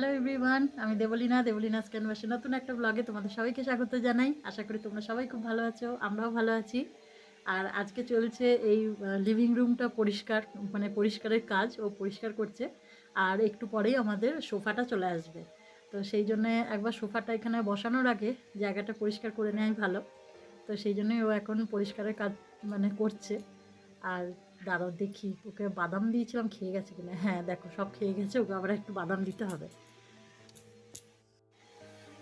Hello everyone আমি দেবলিনা দেবলিনা ক্যানভাসে নতুন একটা ব্লগে তোমাদের সবাইকে স্বাগত জানাই। আশা করি তোমরা সবাই খুব ভালো আছো, আমরাও ভালো আছি। আর আজকে চলছে এই লিভিং রুমটা পরিষ্কার মানে পরিষ্কারের কাজ, ও পরিষ্কার করছে। আর একটু পরেই আমাদের সোফাটা চলে আসবে। তো সেই জন্য একবার সোফাটা এখানে বসানোর আগে জায়গাটা পরিষ্কার করে নেওয়াই ভালো। তো সেই জন্যই ও এখন পরিষ্কারের কাজ মানে করছে। আর দাঁড়াও দেখি, ওকে বাদাম দিয়েছিলাম, খেয়ে গেছে কিনা? হ্যাঁ দেখো, সব খেয়ে গেছে, ওকে আবার একটু বাদাম দিতে হবে।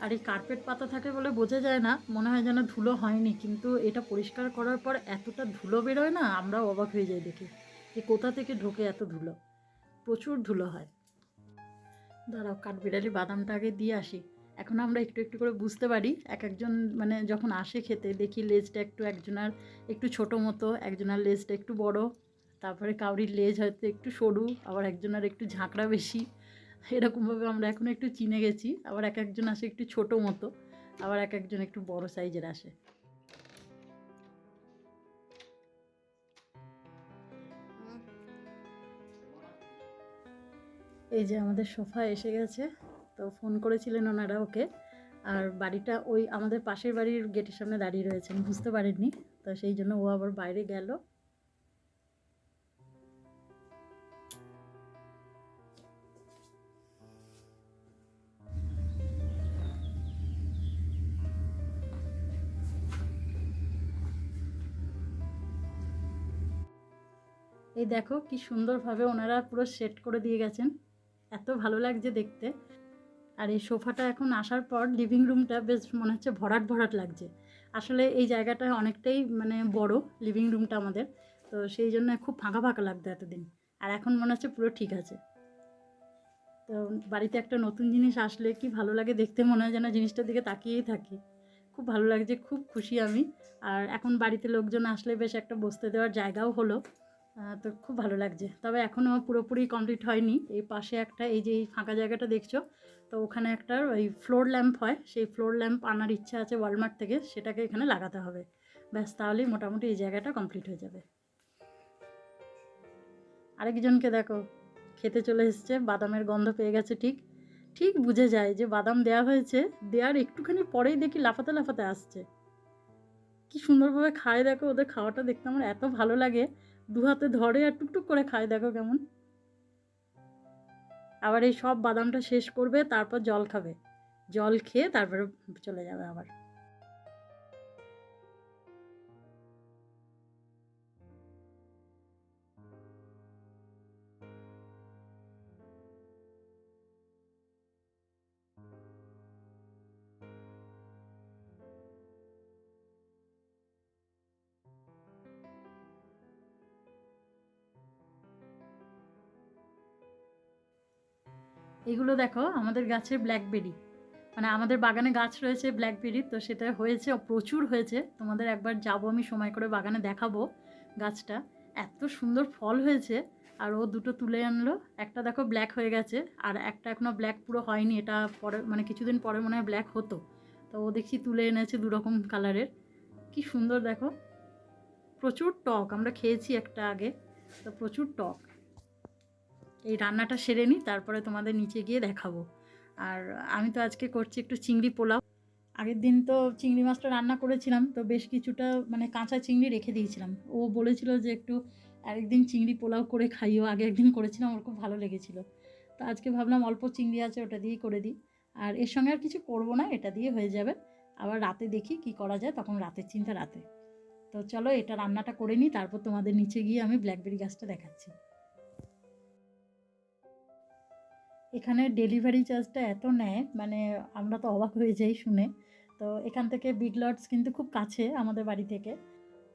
আর এই কার্পেট পাতা থাকে বলে বোঝা যায় না, মনে হয় যেন ধুলো হয়নি, কিন্তু এটা পরিষ্কার করার পর এতটা ধুলো বেরোয় না, আমরাও অবাক হয়ে যাই দেখি যে কোথা থেকে ঢোকে এত ধুলো। প্রচুর ধুলো হয়। দাঁড়াও, কাঠবিড়ালি বাদামটা আগে দিয়ে আসি। এখন আমরা একটু একটু করে বুঝতে পারি, এক একজন মানে যখন আসে খেতে, দেখি লেজটা একটু একজনার একটু ছোটো মতো, একজনের লেজটা একটু বড়, তারপরে কাউরির লেজ হয়তো একটু সরু, আবার একজনের একটু ঝাঁকড়া বেশি। এরকমভাবে আমরা এখন একটু চিনে গেছি। আবার এক একজন আসে একটু ছোটো মতো, আবার এক একজন একটু বড় সাইজের আসে। এই যে আমাদের সোফা এসে গেছে। তো ফোন করেছিলেন ওনারা ওকে। আর বাড়িটা ওই আমাদের পাশের বাড়ির গেটের সামনে দাঁড়িয়ে রয়েছেন, বুঝতে পারেননি। তো সেই জন্য ও আবার বাইরে গেল। এই দেখো কি সুন্দরভাবে ওনারা পুরো সেট করে দিয়ে গেছেন। এত ভালো লাগছে দেখতে। আর এই সোফাটা এখন আসার পর লিভিং রুমটা বেশ মনে হচ্ছে ভরাট ভরাট লাগছে। আসলে এই জায়গাটা অনেকটাই মানে বড় লিভিং রুমটা আমাদের। তো সেই জন্য খুব ফাঁকা ফাঁকা লাগতো এতদিন। আর এখন মনে হচ্ছে পুরো ঠিক আছে। তো বাড়িতে একটা নতুন জিনিস আসলে কি ভালো লাগে দেখতে মনে হয় যেন জিনিসটার দিকে তাকিয়েই থাকি। খুব ভালো লাগছে, খুব খুশি আমি। আর এখন বাড়িতে লোকজন আসলে বেশ একটা বসতে দেওয়ার জায়গাও হলো। তো খুব ভালো লাগছে। তবে এখনও পুরোপুরি কমপ্লিট হয়নি। এই পাশে একটা, এই যে এই ফাঁকা জায়গাটা দেখছ, তো ওখানে একটা ওই ফ্লোর ল্যাম্প হয়। সেই ফ্লোর ল্যাম্প আনার ইচ্ছা আছে ওয়ালমার্ট থেকে, সেটাকে এখানে লাগাতে হবে। ব্যাস, তাহলেই মোটামুটি এই জায়গাটা কমপ্লিট হয়ে যাবে। আরেকজনকে দেখো, খেতে চলে এসছে, বাদামের গন্ধ পেয়ে গেছে ঠিক। ঠিক বুঝে যায় যে বাদাম দেওয়া হয়েছে দেওয়ার একটুখানি পরেই দেখি লাফাতে লাফাতে আসছে। কি সুন্দরভাবে খায় দেখো, ওদের খাওয়াটা দেখতে আমার এত ভালো লাগে। দু হাতে ধরে আর টুকটুক করে খায়, দেখো কেমন। আবার এই সব বাদামটা শেষ করবে, তারপর জল খাবে। জল খেয়ে তারপরে চলে যাবে আবার। এগুলো দেখো, আমাদের গাছের ব্ল্যাকবেরি মানে আমাদের বাগানে গাছ রয়েছে ব্ল্যাকবেরি তো সেটা হয়েছে, প্রচুর হয়েছে। তোমাদের একবার যাব, আমি সময় করে বাগানে দেখাবো গাছটা। এত সুন্দর ফল হয়েছে, আর ও দুটো তুলে আনলো। একটা দেখো ব্ল্যাক হয়ে গেছে, আর একটা এখনও ব্ল্যাক পুরো হয়নি, এটা পরে মানে কিছুদিন পরে মনে হয় ব্ল্যাক হতো। তো ও দেখছি তুলে এনেছে দুরকম কালারের কি সুন্দর দেখো। প্রচুর টক, আমরা খেয়েছি একটা আগে, তো প্রচুর টক। এই রান্নাটা সেরে নিই তারপরে তোমাদের নিচে গিয়ে দেখাবো। আর আমি তো আজকে করছি একটু চিংড়ি পোলাও। আগের দিন তো চিংড়ি মাছটা রান্না করেছিলাম, তো বেশ কিছুটা মানে কাঁচা চিংড়ি রেখে দিয়েছিলাম। ও বলেছিল যে একটু আরেকদিন চিংড়ি পোলাও করে খাইও, আগে একদিন করেছিলাম ওর খুব ভালো লেগেছিলো। তো আজকে ভাবলাম অল্প চিংড়ি আছে, ওটা দিয়েই করে দিই। আর এর সঙ্গে আর কিছু করব না, এটা দিয়ে হয়ে যাবে। আবার রাতে দেখি কি করা যায়, তখন রাতের চিন্তা রাতে। তো চলো এটা রান্নাটা করে নিই তারপর তোমাদের নিচে গিয়ে আমি ব্ল্যাকবেরি গাছটা দেখাচ্ছি। এখানে ডেলিভারি চার্জটা এত নেয় মানে আমরা তো অবাক হয়ে যাই শুনে। তো এখান থেকে বিগ লটস কিন্তু খুব কাছে আমাদের বাড়ি থেকে।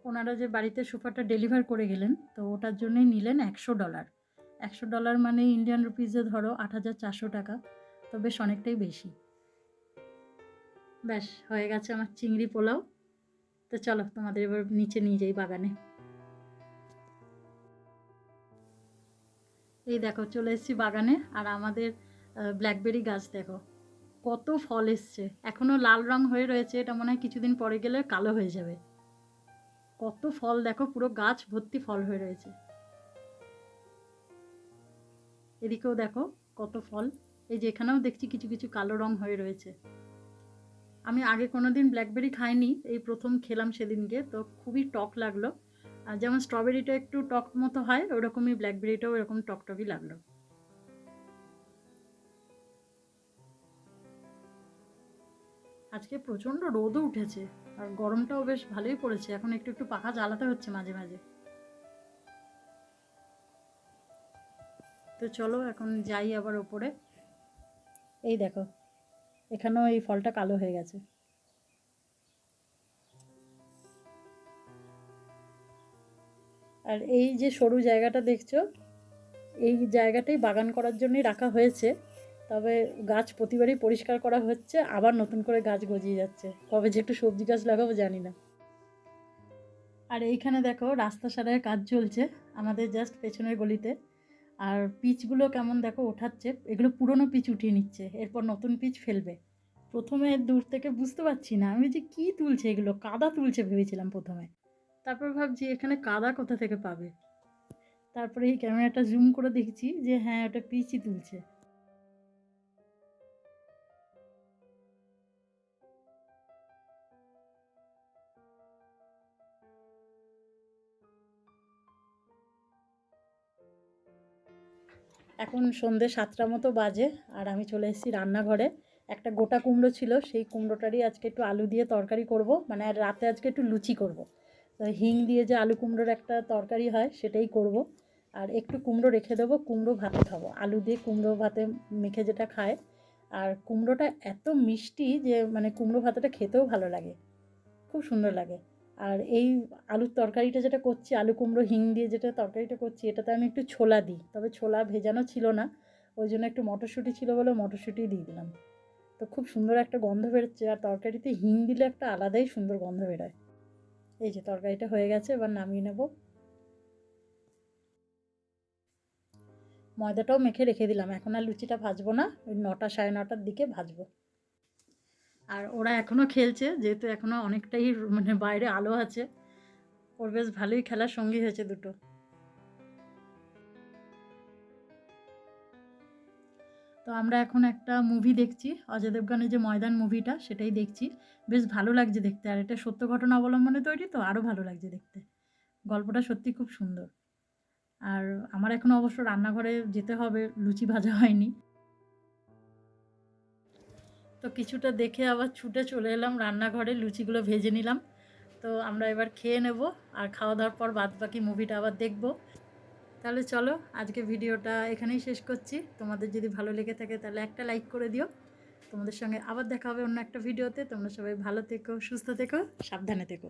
ওনারা যে বাড়িতে সোফাটা ডেলিভার করে গেলেন, তো ওটার জন্যই নিলেন একশো ডলার। একশো ডলার মানে ইন্ডিয়ান রুপিজে ধরো আট হাজার চারশো টাকা, তো বেশ অনেকটাই বেশি। ব্যাস, হয়ে গেছে আমার চিংড়ি পোলাও। তো চলো তোমাদের এবার নিচে নিয়ে যাই বাগানে। এই দেখো, চলে এসেছি বাগানে, আর আমাদের ব্ল্যাকবেরি গাছ দেখো, কত ফল এসছে। এখনও লাল রং হয়ে রয়েছে, এটা মনে হয় কিছুদিন পরে গেলে কালো হয়ে যাবে। কত ফল দেখো, পুরো গাছ ভর্তি ফল হয়ে রয়েছে। এদিকেও দেখো, কত ফল। এই যে এখানেও দেখছি কিছু কিছু কালো রং হয়ে রয়েছে। আমি আগে কোনো দিন ব্ল্যাকবেরি খাইনি, এই প্রথম খেলাম সেদিনকে, তো খুবই টক লাগল। আর যেমন স্ট্রবেরিটা একটু টক মতো হয়, ওরকমই ব্ল্যাকবেরিটাও এরকম টকটকই লাগল। আজকে প্রচণ্ড রোদও উঠেছে আর গরমটাও বেশ ভালোই পড়েছে, এখন একটু একটু পাখা জ্বালাতে হচ্ছে মাঝে মাঝে। তো চলো এখন যাই আবার ওপরে। এই দেখো, এখানেও এই ফলটা কালো হয়ে গেছে। আর এই যে সরু জায়গাটা দেখছ, এই জায়গাটাই বাগান করার জন্যই রাখা হয়েছে। তবে গাছ প্রতিবারই পরিষ্কার করা হচ্ছে, আবার নতুন করে গাছ গজিয়ে যাচ্ছে। কবে যে একটু সবজি গাছ লাগাবো জানি না। আর এইখানে দেখো, রাস্তা সারায় কাজ চলছে, আমাদের জাস্ট পেছনের গলিতে। আর পিচগুলো কেমন দেখো ওঠাচ্ছে, এগুলো পুরনো পিচ উঠিয়ে নিচ্ছে, এরপর নতুন পিচ ফেলবে। প্রথমে দূর থেকে বুঝতে পারছি না, আমি যে কি তুলছে এগুলো, কাদা তুলছে ভেবেছিলাম প্রথমে। তারপর ভাবছি, এখানে কাদা কোথা থেকে পাবে? তারপরে এই ক্যামেরাটা জুম করে দেখছি যে হ্যাঁ ওটা পিচই তুলছে। এখন সন্ধে সাতটা মতো বাজে, আর আমি চলে এসেছি রান্নাঘরে। একটা গোটা কুমড়ো ছিল, সেই কুমড়োটারই আজকে একটু আলু দিয়ে তরকারি করব মানে রাতে আজকে একটু লুচি করব। তো হিং দিয়ে যে আলু কুমড়োর একটা তরকারি হয়, সেটাই করব। আর একটু কুমড়ো রেখে দেবো, কুমড়ো ভাতে খাব। আলু দিয়ে কুমড়ো ভাতে মেখে যেটা খায়। আর কুমড়োটা এত মিষ্টি যে মানে কুমড়ো ভাতেটা খেতেও ভালো লাগে। খুব সুন্দর লাগে। আর এই আলুর তরকারিটা যেটা করছি, আলু কুমড়ো, হিং দিয়ে যেটা তরকারিটা করছি, এটাতে আমি একটু ছোলা দিই। তবে ছোলা ভেজানো ছিল না, ওই জন্য একটু মটরশুঁটি ছিল বলে মটরশুঁটি দিয়ে দিলাম। তো খুব সুন্দর একটা গন্ধ বেরোচ্ছে। আর তরকারিতে হিং দিলে একটা আলাদাই সুন্দর গন্ধ বেরোয়। এই যে তরকারিটা হয়ে গেছে, এবার নামিয়ে নেব। ময়দাটাও মেখে রেখে দিলাম। এখন আর লুচিটা ভাজবো না, ওই নটা সাড়ে নটার দিকে ভাজবো। আর ওরা এখনও খেলছে, যেহেতু এখনও অনেকটাই মানে বাইরে আলো আছে। ওর বেশ ভালোই খেলার সঙ্গী হয়েছে দুটো। তো আমরা এখন একটা মুভি দেখছি। অজয় দেবগানের যে ময়দান মুভিটা সেটাই দেখছি। বেশ ভালো লাগছে দেখতে। আর এটা সত্য ঘটনা অবলম্বনে তৈরি, তো আরও ভালো লাগছে দেখতে। গল্পটা সত্যি খুব সুন্দর। আর আমার এখনও অবশ্য রান্নাঘরে যেতে হবে, লুচি ভাজা হয়নি। তো কিছুটা দেখে আবার ছুটে চলে এলাম রান্নাঘরে, লুচিগুলো ভেজে নিলাম। তো আমরা এবার খেয়ে নেব, আর খাওয়া দাওয়ার পর বাদ বাকি মুভিটা আবার দেখব। তাহলে চলো আজকে ভিডিওটা এখানেই শেষ করছি। তোমাদের যদি ভালো লেগে থাকে তাহলে একটা লাইক করে দিও। তোমাদের সঙ্গে আবার দেখা হবে অন্য একটা ভিডিওতে। তোমরা সবাই ভালো থেকো, সুস্থ থেকো, সাবধানে থেকো।